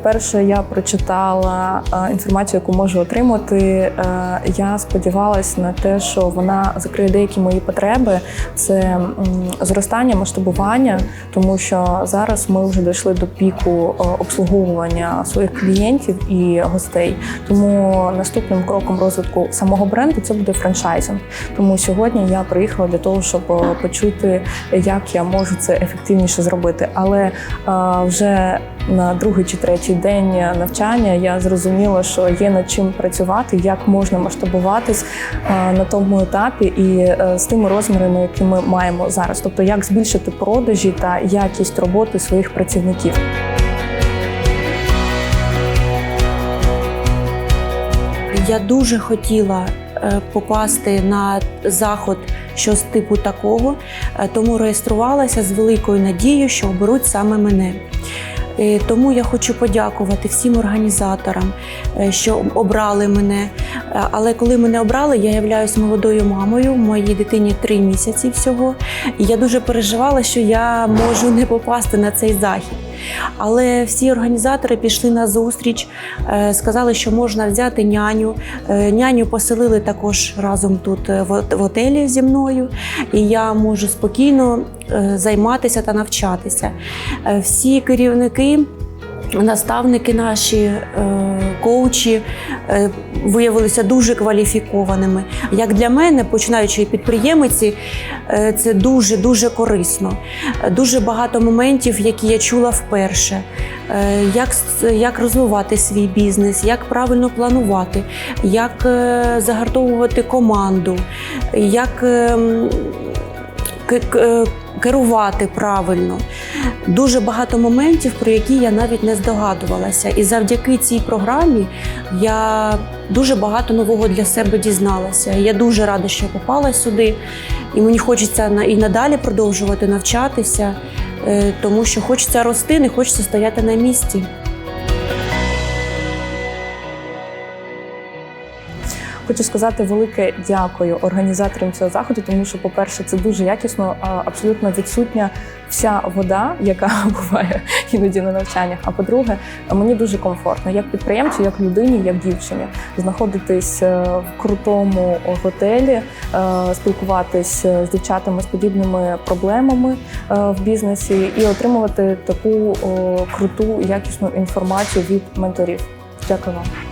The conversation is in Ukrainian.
вперше я прочитала е, інформацію, яку можу отримати, е, я сподівалася на те, що вона закриє деякі мої потреби. Це зростання, масштабування, тому що зараз ми вже дійшли до піку е, обслуговування своїх клієнтів і гостей. Тому наступним кроком розвитку самого бренду це буде франчайзинг. Тому сьогодні я приїхала для того, щоб почути, як я можу це ефективніше зробити. Але вже на другий чи третій день навчання я зрозуміла, що є над чим працювати, як можна масштабуватись е, на тому етапі і е, з тими розмірами, які ми маємо зараз. Тобто, як збільшити продажі та якість роботи своїх працівників. Я дуже хотіла е, попасти на заход щось типу такого, тому реєструвалася з великою надією, що оберуть саме мене. Е, Тому я хочу подякувати всім організаторам, е, що обрали мене. Е, Але коли мене обрали, я являюсь молодою мамою, моїй дитині три місяці всього. І я дуже переживала, що я можу не попасти на цей захід. Але всі організатори пішли на зустріч, е, сказали, що можна взяти няню. Е, Няню поселили також разом тут е, в готелі зі мною, і я можу спокійно займатися та навчатися. Всі керівники. Наставники наші, коучі е, виявилися дуже кваліфікованими. Як для мене, починаючи підприємиці, е, це дуже дуже корисно. Дуже багато моментів, які я чула вперше. Е, Як, як розвивати свій бізнес, як правильно планувати, як загартовувати команду, як ем, керувати правильно. Дуже багато моментів, про які я навіть не здогадувалася. І завдяки цій програмі я дуже багато нового для себе дізналася. Я дуже рада, що я попала сюди, і мені хочеться і надалі продовжувати навчатися, е, тому що хочеться рости, не хочеться стояти на місці. Хочу сказати велике дякую організаторам цього заходу, тому що, по-перше, це дуже якісно, абсолютно відсутня вся вода, яка буває іноді на навчаннях. А по-друге, мені дуже комфортно, як підприємцю, як людині, як дівчині, знаходитись е, в крутому готелі, е, спілкуватись з дівчатами з подібними проблемами е, в бізнесі і отримувати таку круту якісну інформацію від менторів. Дякую вам.